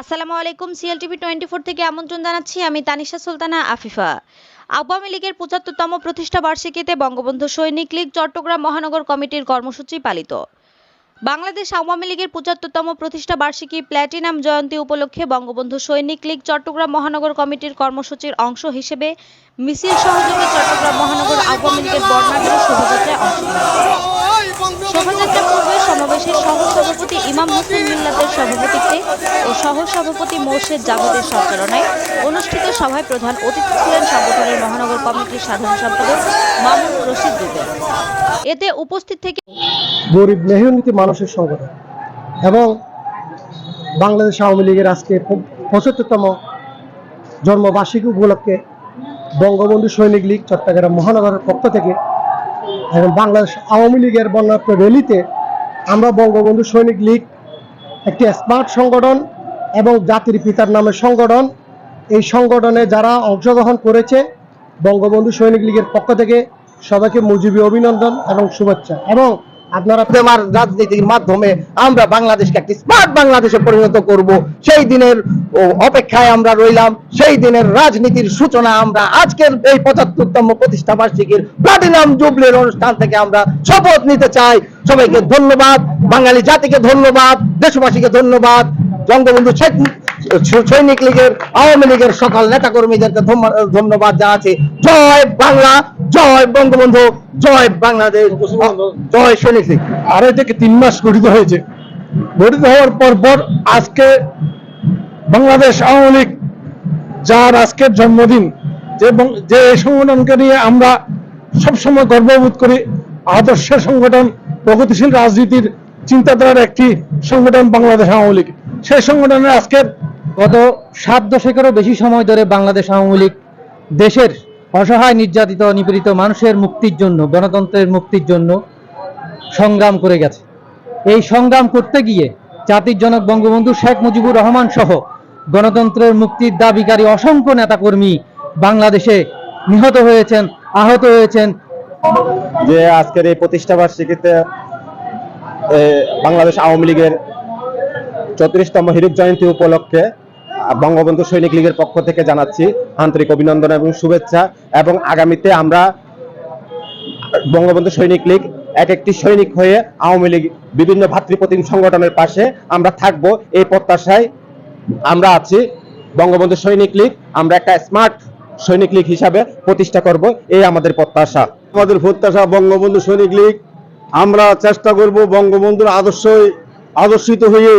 আসসালামু আলাইকুম CLTV twenty four থেকে আমন্ত্রণ জানাচ্ছি আমি তানিশা সুলতানা আফিফা। আওয়ামী লীগের পঁচাত্তরতম প্রতিষ্ঠা বার্ষিকীতে বঙ্গবন্ধু সৈনিক লীগ চট্টগ্রাম মহানগর কমিটির কর্মসূচি পালিত। বাংলাদেশ আওয়ামী লীগের পঁচাত্তরতম প্রতিষ্ঠা বার্ষিকী প্ল্যাটিনাম জয়ন্তী উপলক্ষে বঙ্গবন্ধু সৈনিক লীগ চট্টগ্রাম মহানগর কমিটির কর্মসূচির অংশ হিসেবে মিছিল সহযোগে চট্টগ্রাম মহানগর আওয়ামী লীগের বর্ণাঢ্য শোভাযাত্রায় করে শোভাযাত্রা পূর্বে সমাবেশের সহ সভাপতি ইমাম মুসলিম মিল্লাতের সভাপতিত্বে ও সহ সভাপতি মোর্শেদ জাভেদের সঞ্চালনায় অনুষ্ঠিত সভায় প্রধান অতিথি ছিলেন সংগঠনের মহানগর কমিটির সাধারণ সম্পাদক মামুন রশিদ এতে উপস্থিত থেকে গরিব মেহনতি মানুষের সংগঠন এবং বাংলাদেশ আওয়ামী লীগের আজকে পঁচাত্তরতম জন্মবার্ষিকী উপলক্ষে বঙ্গবন্ধু সৈনিক লীগ চট্টগ্রাম মহানগরের পক্ষ থেকে এবং বাংলাদেশ আওয়ামী লীগের বর্ণাঢ্য র্যালিতে আমরা বঙ্গবন্ধু সৈনিক লীগ একটি স্মার্ট সংগঠন এবং জাতির পিতার নামে সংগঠন। এই সংগঠনে যারা অংশগ্রহণ করেছে বঙ্গবন্ধু সৈনিক লীগের পক্ষ থেকে সবাইকে মুজিবী অভিনন্দন এবং শুভেচ্ছা। এবং আপনারা আমার রাজনীতির মাধ্যমে আমরা বাংলাদেশকে একটি স্মার্ট বাংলাদেশে পরিণত করব। সেই দিনের অপেক্ষায় আমরা রইলাম। সেই দিনের রাজনীতির সূচনা আমরা আজকের এই পঁচাত্তরতম প্রতিষ্ঠা বার্ষিকীর প্লাটিনাম জুবলির অনুষ্ঠান থেকে আমরা শপথ নিতে চাই। সবাইকে ধন্যবাদ। বাঙালি জাতিকে ধন্যবাদ। দেশবাসীকে ধন্যবাদ। বঙ্গবন্ধু শেখ সৈনিক লীগের, আওয়ামী লীগের সকল নেতাকর্মীদেরকে ধন্যবাদ জানাচ্ছি। জয় বাংলা। জয় বঙ্গবন্ধু জয় বাংলাদেশ জয় সৈনিক আড়াই থেকে তিন মাস গঠিত হয়েছে গঠিত হওয়ার পর পর আজকে বাংলাদেশ আওয়ামী লীগ যার আজকের জন্মদিন যে যে এই সংগঠনকে নিয়ে আমরা সবসময় গর্ববোধ করি আদর্শের সংগঠন প্রগতিশীল রাজনীতির চিন্তাধারার একটি সংগঠন বাংলাদেশ আওয়ামী লীগ। সেই সংগঠনের আজকের গত সাত দশকেরও বেশি সময় ধরে বাংলাদেশ আওয়ামী লীগ দেশের অসহায়, নির্যাতিত, নিপীড়িত মানুষের মুক্তির জন্য, গণতন্ত্রের মুক্তির জন্য সংগ্রাম করে গেছে। এই সংগ্রাম করতে গিয়ে জাতির জনক বঙ্গবন্ধু শেখ মুজিবুর রহমান সহ গণতন্ত্রের মুক্তির দাবিকারী অসংখ্য নেতাকর্মী বাংলাদেশে নিহত হয়েছেন, আহত হয়েছেন। যে আজকের এই প্রতিষ্ঠা বার্ষিকীতে বাংলাদেশ আওয়ামী লীগের চৌত্রিশতম হিরক জয়ন্তী উপলক্ষে বঙ্গবন্ধু সৈনিক লীগের পক্ষ থেকে জানাচ্ছি আন্তরিক অভিনন্দন এবং শুভেচ্ছা। এবং আগামীতে আমরা বঙ্গবন্ধু সৈনিক লীগ এক একটি সৈনিক হয়ে আওয়ামী লীগ বিভিন্ন ভাতৃপ্রতিম সংগঠনের পাশে আমরা থাকব। এই প্রত্যাশায় আমরা আছি। বঙ্গবন্ধু সৈনিক লীগ, আমরা একটা স্মার্ট সৈনিক লীগ হিসাবে প্রতিষ্ঠা করব। এই আমাদের প্রত্যাশা। আমাদের প্রত্যাশা বঙ্গবন্ধু সৈনিক লীগ। আমরা চেষ্টা করব বঙ্গবন্ধুর আদর্শ আদর্শিত হয়ে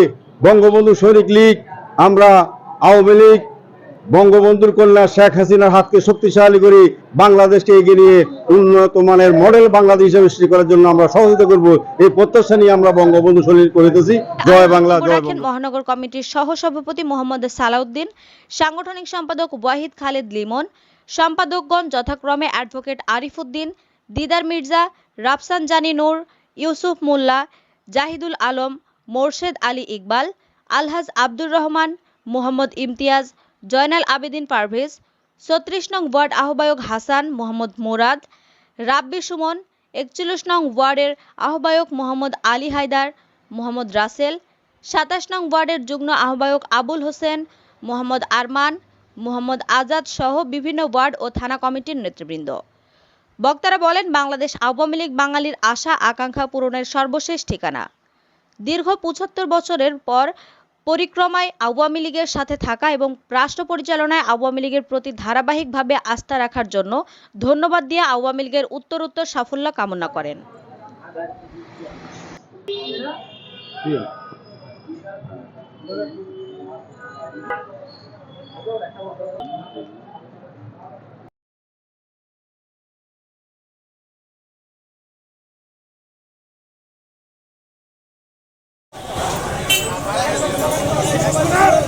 বঙ্গবন্ধু সৈনিক লীগ আমরা আওয়ামী লীগ বঙ্গবন্ধুর কন্যা শেখ হাসিনার হাতকে শক্তিশালী করি বাংলাদেশকে এগিয়ে নিয়ে উন্নত মানের মডেল বাংলাদেশ হিসেবে সৃষ্টি করার জন্য আমরা সহযোগিতা করব। এই প্রত্যাশা নিয়ে আমরা বঙ্গবন্ধু সৈনিক করিতেছি জয় বাংলা জয় মহানগর কমিটির সহ সভাপতি মোহাম্মদ সালাউদ্দিন সাংগঠনিক সম্পাদক ওয়াহিদ খালেদ লিমন সম্পাদকগণ যথাক্রমে অ্যাডভোকেট আরিফুদ্দিন দিদার মির্জা রাফসান জানি নূর ইউসুফ মোল্লা জাহিদুল আলম মোর্শেদ আলী ইকবাল আলহাজ আব্দুর রহমান মোহাম্মদ ইমতিয়াজ, জয়নাল আবেদিন পারভেজ, ছত্রিশ নং ওয়ার্ড আহ্বায়ক হাসান মোহাম্মদ মোরাদ, রাব্বি সুমন, একচল্লিশ নং ওয়ার্ডের আহ্বায়ক মোহাম্মদ আলী হায়দার, মোহাম্মদ রাসেল, সাতাশ নং ওয়ার্ডের যুগ্ম আহ্বায়ক আবুল হোসেন, মোহাম্মদ আরমান, মোহাম্মদ আজাদ সহ বিভিন্ন ওয়ার্ড ও থানা কমিটির নেতৃবৃন্দ। বক্তারা বলেন, বাংলাদেশ আওয়ামী লীগ বাঙালির আশা আকাঙ্ক্ষা পূরণের সর্বশেষ ঠিকানা। দীর্ঘ পঁচাত্তর বছরের পর পরিক্রমায় আওয়ামী লীগের সাথে থাকা এবং রাষ্ট্র পরিচালনায় আওয়ামী লীগের প্রতি ধারাবাহিকভাবে আস্থা রাখার জন্য ধন্যবাদ দিয়ে আওয়ামী লীগের উত্তরোত্তর সাফল্য কামনা করেন।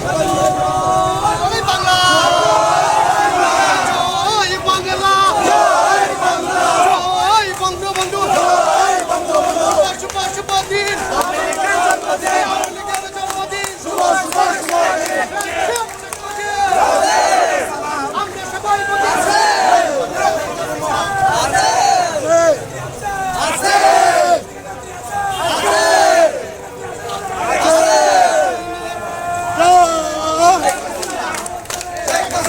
감사합니다.